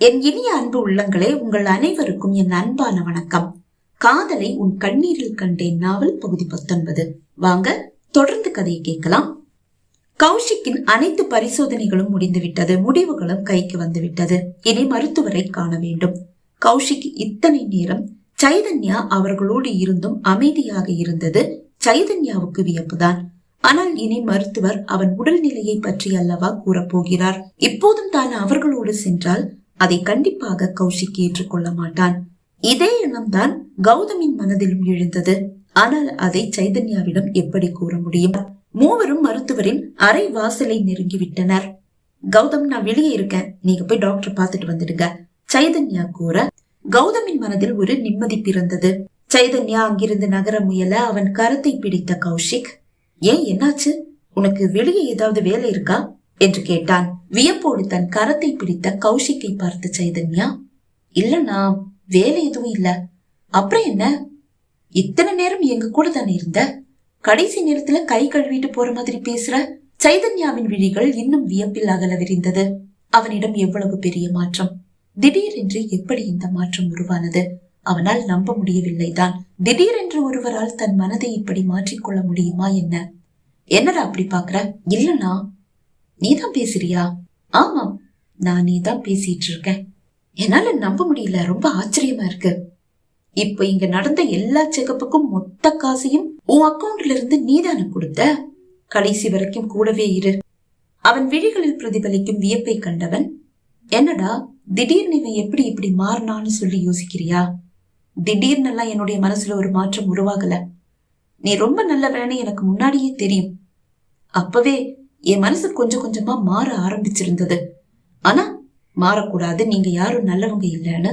என் இனிய அன்பு உள்ளங்களே உங்கள் அனைவருக்கும் என் அன்பான வணக்கம். காதலை உன் கண்ணீரில் கண்டேன் நாவல் பகுதி பத்தொன்பது. வாங்க தொடர்ந்து கதையை கேட்கலாம். கௌஷிக்கின் அனைத்து பரிசோதனைகளும் முடிந்துவிட்டது. முடிவுகளும் கைக்கு வந்துவிட்டது. இனி மருத்துவரை காண வேண்டும். கௌஷிக் இத்தனை நேரம் சைதன்யா அவர்களோடு இருந்தும் அமைதியாக இருந்தது. சைதன்யாவுக்கு வியப்புதான். ஆனால் இனி மருத்துவர் அவன் உடல்நிலையை பற்றி அல்லவா கூறப்போகிறார்? இப்போதும் தான் அவர்களோடு சென்றால் அதை கண்டிப்பாக கௌஷிக் ஏற்றுக்கொள்ள மாட்டான். இதே எண்ணம்தான் கௌதமின் மனதிலும் எழுந்தது. ஆனால் அதை சைதன்யாவிடம் எப்படி கூற முடியும்? மூவரும் மருத்துவரின் அரை வாசலை நெருங்கிவிட்டனர். கௌதம் நான் வெளியே இருக்கேன். நீங்க போய் டாக்டர் பார்த்துட்டு வந்துடுங்க. சைதன்யா கூற கௌதமின் மனதில் ஒரு நிம்மதி பிறந்தது. சைதன்யா அங்கிருந்து நகர முயல அவன் கரத்தை பிடித்த கௌஷிக் ஏன் என்னாச்சு? உனக்கு வெளியே ஏதாவது வேலை இருக்கா? என்று கேட்டான். வியப்போடு தன் கரத்தை பிடித்த கௌஷிக்கை பார்த்து சைதன்யா இல்லனா வேலை எதுவும் இல்ல. அப்புறம் என்ன? இத்தனை நேரம் எங்க கூட தானே இருந்த? கடைசி நேரத்துல கை கழுவிட்டு போற மாதிரி பேசுற? சைதன்யாவின் விழிகள் இன்னும் வியப்பில் அகல விரிந்தது. அவனிடம் எவ்வளவு பெரிய மாற்றம்? திடீரென்று எப்படி இந்த மாற்றம் உருவானது? அவனால் நம்ப முடியவில்லைதான். திடீரென்று ஒருவரால் தன் மனதை இப்படி மாற்றிக்கொள்ள முடியுமா என்ன? என்னடா அப்படி பாக்குற இல்லனா நீதான் பேசுறியா? ஆமா நான் நீதான் பேசிட்டு இருக்கேன் என்னால நம்ப முடியல ரொம்ப ஆச்சரியமா இருக்கு. இப்ப இங்க நடந்த எல்லா செக்கப்புக்கும் மொத்த காசையும் உன் அக்கவுண்ட்ல இருந்து நீதானே கொடுத்த? கடைசி வரைக்கும் கூடவே இரு. அவன் விழிகளில் பிரதிபலிக்கும் வியப்பை கண்டவன் என்னடா திடீர்னு இவன் எப்படி இப்படி மாறினான்னு சொல்லி யோசிக்கிறியா? திடீர்னு எல்லாம் என்னுடைய மனசுல ஒரு மாற்றம் உருவாகல. நீ ரொம்ப நல்லவன்னு எனக்கு முன்னாடியே தெரியும். அப்பவே என் மனசு கொஞ்சம் கொஞ்சமா மாற ஆரம்பிச்சிருந்தது. ஆனா மாறக்கூடாது நீங்க யாரும் நல்லவங்க இல்லைன்னு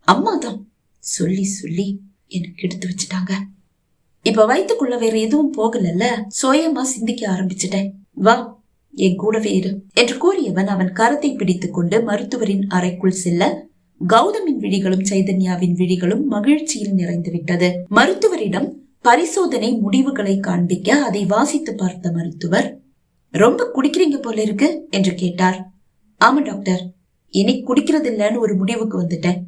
அம்மா தான் சொல்லி சொல்லி எனக்கு எடுத்து வச்சுட்டாங்க. இப்ப வயிற்றுக்குள்ள வேற எதுவும் போகலல்ல? சுயமா சிந்திக்க ஆரம்பிச்சிட்டேன். வா என் கூடவே இரு என்று கூறியவன் அவன் கரத்தை பிடித்துக் கொண்டு மருத்துவரின் அறைக்குள் செல்ல கௌதமின் விழிகளும் சைதன்யாவின் விழிகளும் மகிழ்ச்சியில் நிறைந்து விட்டது. மருத்துவரிடம் பரிசோதனை முடிவுகளை காண்பிக்க அதை வாசித்து பார்த்த மருத்துவர் ரொம்ப குடிக்கிறீங்க போல இருக்கு என்று கேட்டார். ஆமா டாக்டர். இனி குடிக்கிறது இல்லைன்னு ஒரு முடிவுக்கு வந்துட்டேன்.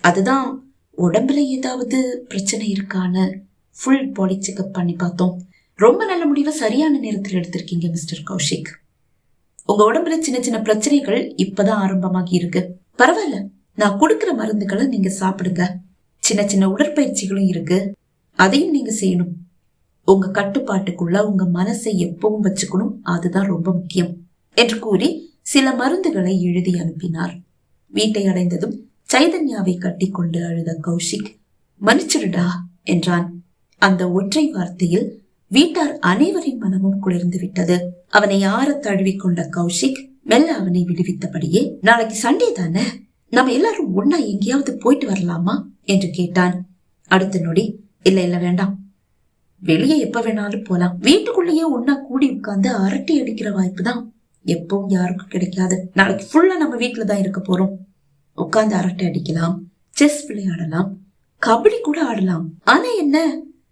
அதுதான் உடம்புல ஏதாவது பிரச்சனை இருக்கான்னு ஃபுல் பாடி செக்அப் பண்ணி பார்த்தோம். ரொம்ப நல்ல முடிவை சரியான நேரத்தில் எடுத்திருக்கீங்க மிஸ்டர் கௌஷிக். உங்க உடம்புல சின்ன சின்ன பிரச்சனைகள் இப்பதான் ஆரம்பமாகி இருக்கு. பரவாயில்ல. நான் கொடுக்கிற மருந்துகளை நீங்க சாப்பிடுங்க. சின்ன சின்ன உடற்பயிற்சிகளும் இருக்கு. அதையும் நீங்க செய்யணும். உங்க கட்டுப்பாட்டுக்குள்ள உங்க மனசை எப்பவும் வச்சுக்கணும். அதுதான் ரொம்ப முக்கியம். என்று கூறி சில மருந்துகளை எழுதி அனுப்பினார். வீட்டை அடைந்ததும் சைதன்யாவை கட்டிக்கொண்டு அழுத கௌஷிக் மன்னிச்சிருடா என்றான். அந்த ஒற்றை வார்த்தையில் வீட்டார் அனைவரின் மனமும் குளிர்ந்து விட்டது. அவனை ஆற தழுவிக்கொண்ட கௌஷிக் மெல்ல அவனை விடுவித்தபடியே நாளைக்கு சண்டே தானே? நம்ம எல்லாரும் ஒன்னா எங்கேயாவது போயிட்டு வரலாமா? என்று கேட்டான். அடுத்த நொடி இல்ல இல்ல வேண்டாம். வெளியே எப்ப வேணாலும் போலாம். வீட்டுக்குள்ளேயே ஒன்னா கூடி உட்கார்ந்து அரட்டை அடிக்கிற வாய்ப்பு தான் எப்பவும் யாருக்கும் கிடைக்காது. நாளைக்கு ஃபுல்லா நம்ம வீட்டுல தான் இருக்க போறோம். உட்கார்ந்து அரட்டை அடிக்கலாம் செஸ் விளையாடலாம் கபடி கூட ஆடலாம். ஆனா என்ன?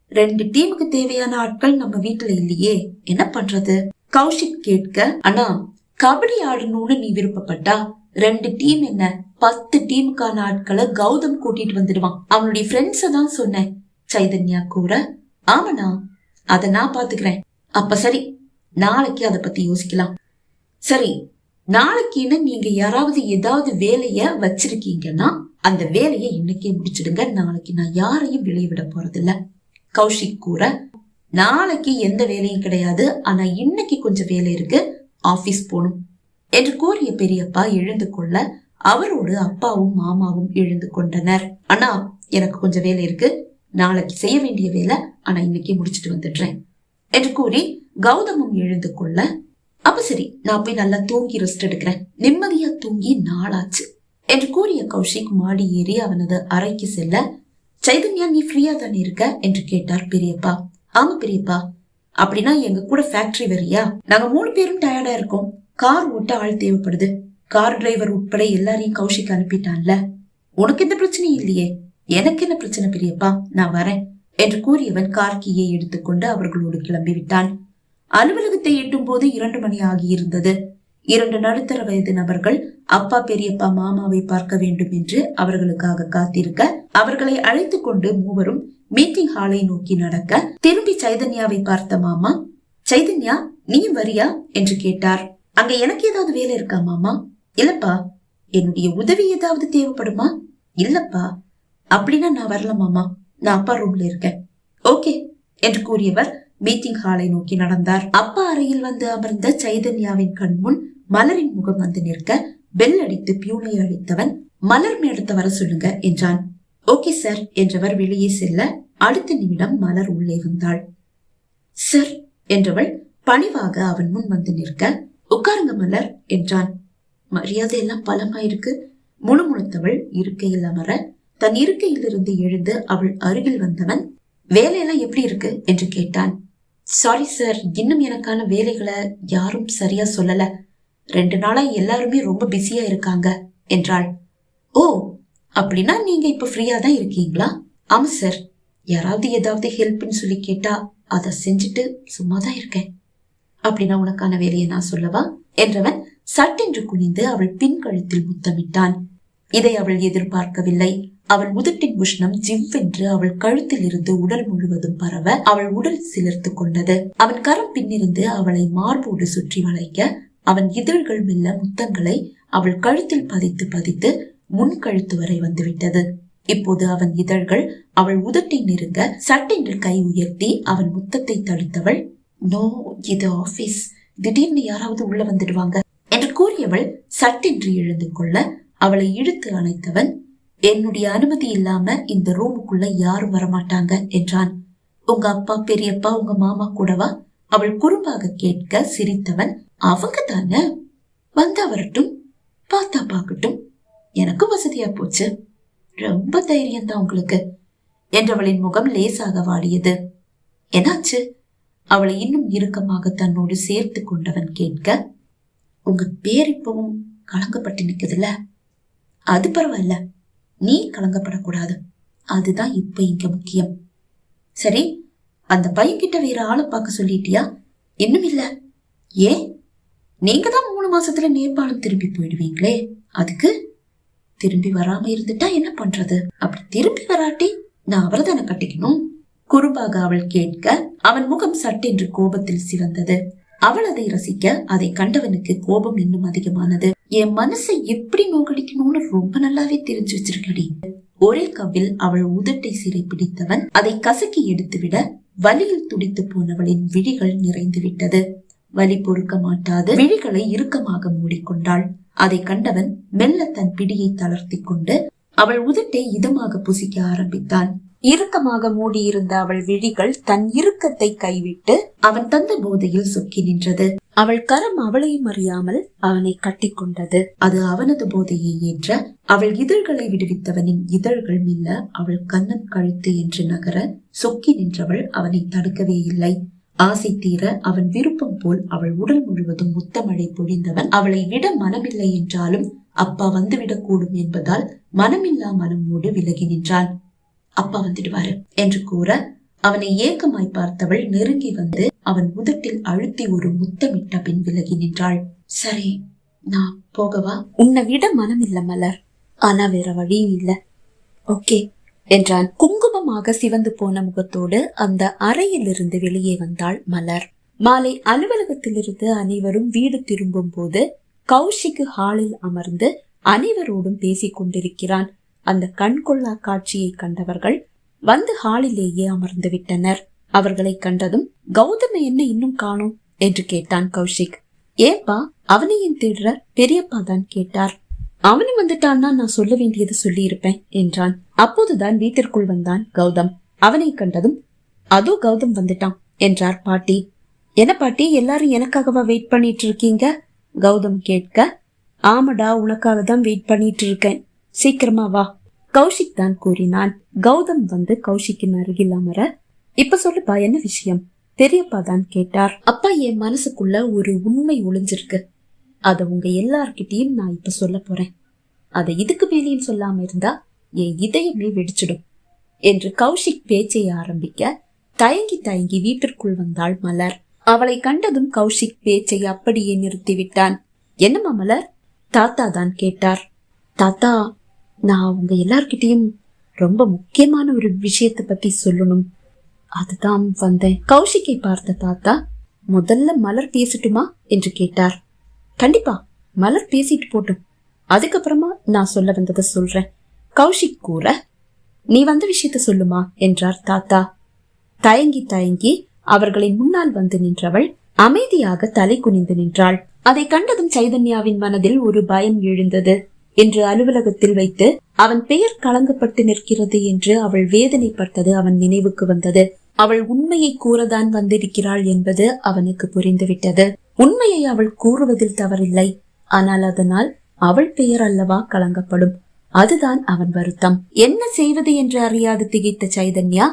ரெண்டு டீமுக்கு தேவையான ஆட்கள் நம்ம வீட்டுல இல்லையே. என்ன பண்றது? கௌஷிக் கேட்க அண்ணா கபடி ஆடணும்னு நீ விருப்பப்பட்டா? ரெண்டு டீம் என்ன? பத்து டீமுக்கான ஆட்களை கௌதம் கூட்டிட்டு வந்துடுவான். அவனுடைய ஃப்ரெண்ட்ஸ தான் சொன்னேன். சைதன்யா கூட ஆமாண்ணா அத நான் பாத்துக்கிறேன் அப்ப சரி நாளைக்கு அத பத்தி யோசிக்கலாம். சரி நாளைக்குன்னு நீங்க யாராவது ஏதாவது வேலைய வச்சிருக்கீங்கன்னா அந்த வேலையை இன்னைக்கே முடிச்சிடுங்க. நாளைக்கு நான் யாரையும் வெளியே விட போறதில்ல. கௌஷிக் கூற நாளைக்கு எந்த வேலையும் கிடையாது. ஆனா இன்னைக்கு கொஞ்சம் வேலை இருக்கு. ஆபீஸ் போகணும். என்று கூறிய பெரியப்பா எழுந்து கொள்ள அவரோடு அப்பாவும் மாமாவும் எழுந்து கொண்டனர். அண்ணா எனக்கு கொஞ்சம் வேலை இருக்கு. நாளைக்கு செய்ய வேண்டிய வேலை ஆனா இன்னைக்கு முடிச்சிட்டு வந்துடுறேன். என்று கூறி கௌதமும் எழுந்து கொள்ள அப்ப சரி நான் போய் நல்லா தூங்கி ரெஸ்ட் எடுக்கிறேன். நிம்மதியா தூங்கி நாளாச்சு. என்று கூறிய கௌஷிக் மாடி ஏறி அவனது அறைக்கு செல்ல சைதன்யா நீ ஃப்ரீயா தானே இருக்க? என்று கேட்டார் பெரியப்பா. ஆமா பெரியப்பா. அப்படின்னா எங்க கூட ஃபேக்டரி வரியா? நாங்க மூணு பேரும் டயர்டா இருக்கோம். கார் ஓட்ட ஆள் தேவைப்படுது. கார் டிரைவர் உட்பட எல்லாரையும் கௌஷிக் அனுப்பிட்டான்ல. உனக்கு எந்த பிரச்சனையும் இல்லையே. எனக்கு என்ன பிரச்சனை பெரியப்பா? நான் வரேன் என்று கூறியவன் கார்கியை எடுத்துக்கொண்டு அவர்களோடு கிளம்பிவிட்டான். அலுவலகத்தை எட்டும் போது இரண்டு மணி ஆகியிருந்தது. இரண்டு நடுத்தர வயது நபர்கள் அப்பா பெரியப்பா மாமாவை பார்க்க வேண்டும் என்று அவர்களுக்காக காத்திருக்க அவர்களை அழைத்து கொண்டு மூவரும் மீட்டிங் ஹாலை நோக்கி நடக்க திரும்பி சைதன்யாவை பார்த்த மாமா சைதன்யா நீயும் வரியா? என்று கேட்டார். அங்க எனக்கு ஏதாவது வேலை இருக்கா மாமா? இல்லப்பா என்னுடைய உதவி ஏதாவது தேவைப்படுமா? இல்லப்பா அப்படின்னா நான் வரல மாமா. நான் அப்பா ரூம்ல இருக்கேன். ஓகே என்று கூறியவர் மீட்டிங் ஹாலை நோக்கி நடந்தார். அப்பா அறையில் வந்து அமர்ந்த சைதன்யாவின் கண் முன் மலரின் முகம் வந்து நிற்க பெல் அடித்து பியூனை அழைத்தவன் மலர் மேடத்தை வர சொல்லுங்க என்றான். ஓகே சார் என்றவர் வெளியே செல்ல அடுத்த நிமிடம் மலர் உள்ளே வந்தாள். சார் என்றவள் பணிவாக அவன் முன் வந்து நிற்க உட்காருங்க மலர் என்றான். மரியாதை எல்லாம் பலமாயிருக்கு. முணுமுணுத்தவள் இருக்கையில் அமர தன் இருக்கையிலிருந்து எழுந்து அவள் அருகில் வந்தவன் வேலையெல்லாம் எப்படி இருக்கு? என்று கேட்டான். சாரி சார் இன்னும் எனக்கான வேலைகளை யாரும் சரியா சொல்லல. ரெண்டு நாளா எல்லாருமே ரொம்ப பிஸியா இருக்காங்க என்றாள். ஓ அப்படின்னா நீங்க இப்ப ஃப்ரீயா தான் இருக்கீங்களா? ஆமா சார் யாராவது ஏதாவது ஹெல்ப்னு சொல்லி கேட்டா அதை செஞ்சுட்டு சும்மா தான் இருக்கேன். அப்படின்னா உனக்கான வேலையை நான் சொல்லவா? என்றவன் சட்டென்று குனிந்து அவள் பின் கழுத்தில் முத்தமிட்டான். இதை அவள் எதிர்பார்க்கவில்லை. அவள் உதட்டின் உஷ்ணம் ஜிவ்வென்று அவள் கழுத்தில் இருந்து உடல் முழுவதும் பரவ அவள் உடல் சிலிர்த்து கொண்டது. அவன் கரம் பின்னிருந்து அவளை மார்போடு சுற்றி வளைக்க அவன் இதழ்கள் மெல்ல முத்தங்களை அவள் கழுத்தில் பதித்து பதித்து முன் கழுத்து வரை வந்துவிட்டது. இப்போது அவன் இதழ்கள் அவள் உதட்டை நெருங்க சட்டென்று கை உயர்த்தி அவன் முத்தத்தை தடுத்தவள் நோ இது ஆபீஸ் திடீர்னு யாராவது உள்ள வந்துடுவாங்க. என்று கூறியவள் சட்டென்று எழுந்து கொள்ள அவளை இழுத்து அணைத்தவன் என்னுடைய அனுமதி இல்லாம இந்த ரூமுக்குள்ள யாரும் வரமாட்டாங்க என்றான். உங்க அப்பா பெரியப்பா உங்க மாமா கூடவா? அவள் குறும்பாக கேட்க சிரித்தவன் அவங்க தானே? வந்தா வரட்டும் பார்த்தா பார்க்கட்டும். எனக்கும் வசதியா போச்சு. ரொம்ப தைரியம் தான் உங்களுக்கு. என்றவளின் முகம் லேசாக வாடியது. என்னாச்சு? அவளை இன்னும் இறுக்கமாக தன்னோடு சேர்த்து கொண்டவன் கேட்க உங்க பேர் இப்பவும் கலங்கப்பட்டு நிக்குதுல்ல? அது பரவாயில்ல. நீ கலங்கப்படக்கூடாது. அதுதான் இப்ப இங்க முக்கியம். சரி அந்த பையன்கிட்ட வேற ஆளை பார்க்க சொல்லிட்டியா? இன்னும் இல்ல. ஏன்? நீங்க தான் மூணு மாசத்துல நேபாளம் திரும்பி போயிடுவீங்களே. அதுக்கு திரும்பி வராம இருந்துட்டா என்ன பண்றது? அப்படி திரும்பி வராட்டி நான் அவரை தானே கட்டிக்கணும்? குறும்பாக அவள் கேட்க அவன் முகம் சட்டென்று கோபத்தில் சிவந்தது. அவள் அதை ரசிக்க அதை கண்டவனுக்கு கோபம் இன்னும் அதிகமானது. என் மனசை எப்படி நோக்கடிக்கணும்னு ரொம்ப நல்லாவே தெரிஞ்சு வச்சிருக்கடி. ஒரே கவ்வில் அவள் உதட்டை சிறை பிடித்தவன் அதை கசக்கி எடுத்துவிட வலியில் துடித்து போனவளின் விழிகள் நிறைந்து விட்டது. வலி பொறுக்க மாட்டாது விழிகளை இறுக்கமாக மூடிக்கொண்டாள். அதை கண்டவன் மெல்ல தன் பிடியை தளர்த்தி கொண்டு அவள் உதட்டை இதமாக புசிக்க ஆரம்பித்தான். இறுக்கமாக மூடியிருந்த அவள் விழிகள் தன் இறுக்கத்தை கைவிட்டு அவன் தந்த போதையில் சொக்கி நின்றது. அவள் கரம் அவளையும் அறியாமல் அவனை கட்டிக்கொண்டது. அது அவனது போதையை ஏற்ற அவள் இதழ்களை விடுவித்தவனின் இதழ்கள் மெல்ல அவள் கண்ணன் கழுத்து என்று நகர சொக்கி நின்றவள் அவனை தடுக்கவே இல்லை. ஆசை தீர அவன் விருப்பம் போல் அவள் உடல் முழுவதும் முத்தமழை பொழிந்தவன் அவளை விட மனமில்லை என்றாலும் அப்பா வந்துவிடக்கூடும் என்பதால் மனமில்லா மனமோடு விலகி நின்றான். அப்பா வந்துடுவாரு என்று கூற அவனை ஏக்கமாய் பார்த்தவள் நெருங்கி வந்து அவன் உதட்டில் அழுத்தி ஒரு முத்தமிட்ட பின் விலகி நின்றாள். சரி நான் போகவா? உன்னை விட மனம் இல்ல மலர். ஆனா வேற வழியும் இல்ல. ஓகே என்றான். குங்குமமாக சிவந்து போன முகத்தோடு அந்த அறையிலிருந்து வெளியே வந்தாள் மலர். மாலை அலுவலகத்திலிருந்து அனைவரும் வீடு திரும்பும் போது கௌஷிக்கு ஹாலில் அமர்ந்து அனைவரோடும் பேசிக் கொண்டிருக்கிறான். அந்த கண்கொள்ளா காட்சியை கண்டவர்கள் வந்து ஹாலிலேயே அமர்ந்து விட்டனர். அவர்களை கண்டதும் கௌதம என்ன இன்னும் காணும்? என்று கேட்டான் கௌஷிக். ஏப்பா அவனையும் தேடுற பெரியப்பா தான் கேட்டார். அவனும் வந்துட்டான்னா நான் சொல்ல வேண்டியது சொல்லியிருப்பேன் என்றான். அப்போதுதான் வீட்டிற்குள் வந்தான் கௌதம். அவனை கண்டதும் அதோ கௌதம் வந்துட்டான் என்றார் பாட்டி. என்ன பாட்டி எல்லாரும் எனக்காகவா வெயிட் பண்ணிட்டு இருக்கீங்க? கௌதம் கேட்க ஆமடா உனக்காக தான் வெயிட் பண்ணிட்டு இருக்கேன் சீக்கிரமா வா. கௌஷிக் தான் கூறினான். கௌதம் வந்து கௌஷிக்கின் அருகில் அமர இப்ப சொல்லுப்பா என்ன விஷயம்? பெரியப்பா தான் கேட்டார். அப்பா என் மனசுக்குள்ள ஒரு உண்மை ஒளிஞ்சிருக்கு. அத உங்க எல்லார்கிட்டயும் நான் இப்ப சொல்ல போறேன். அதை இதுக்கு மேலேயும் சொல்லாம இருந்தா என் இதயமே வெடிச்சிடும். என்று கௌஷிக் பேச்சை ஆரம்பிக்க தயங்கி தயங்கி வீட்டிற்குள் வந்தாள் மலர். அவளை கண்டதும் கௌஷிக் பேச்சை அப்படியே நிறுத்திவிட்டான். என்னம்மா மலர்? தாத்தா தான் கேட்டார். தாத்தா நான் உங்க எல்லார்கிட்டயும் ரொம்ப முக்கியமான ஒரு விஷயத்தை பத்தி சொல்லணும். அதுதான் வந்தேன். கௌஷிக்கை பார்த்த தாத்தா முதல்ல மலர் பேசட்டுமா? என்று கேட்டார். கண்டிப்பா மலர் பேசிட்டு போட்டும். அதுக்கப்புறமா நான் சொல்ல வந்ததை சொல்றேன். கௌஷிக் கூற நீ வந்த விஷயத்த சொல்லுமா? என்றார் தாத்தா. தயங்கி தயங்கி அவர்களின் முன்னால் வந்து நின்றவள் அமைதியாக தலை குனிந்து நின்றாள். அதை கண்டதும் சைதன்யாவின் மனதில் ஒரு பயம் எழுந்தது. என்று அலுவலகத்தில் வைத்து அவன் பெயர் கலங்கப்பட்டு நிற்கிறது என்று அவள் வேதனைப்பட்டது அவன் நினைவுக்கு வந்தது. அவள் உண்மையை கூறதான் வந்திருக்கிறாள் என்பது அவனுக்கு புரிந்துவிட்டது. உண்மையை அவள் கூறுவதில் தவறில்லை. ஆனால் அதனால் அவள் பெயர் அல்லவா கலங்கப்படும்? அதுதான் அவன் வருத்தம். என்ன செய்வது என்று அறியாது திகைத்த சைதன்யா?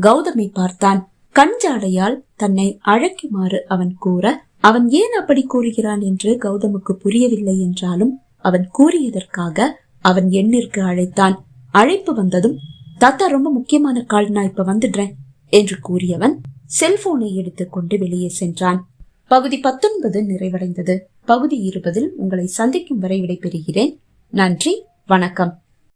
கௌதமை பார்த்தான். கஞ்சாடையால் தன்னை அழைக்குமாறு அவன் கூற அவன் ஏன் அப்படி கூறுகிறான் என்று கௌதமுக்கு புரியவில்லை என்றாலும் அவன் கூறியதற்காக அவன் எண்ணிற்கு அழைத்தான். அழைப்பு வந்ததும் தாத்தா ரொம்ப முக்கியமான கால் நான் இப்ப வந்துடுறேன் என்று கூறியவன் செல்போனை எடுத்துக்கொண்டு வெளியே சென்றான். பகுதி பத்தொன்பது நிறைவடைந்தது. பகுதி இருபதில் உங்களை சந்திக்கும் வரை விடைபெறுகிறேன். நன்றி வணக்கம்.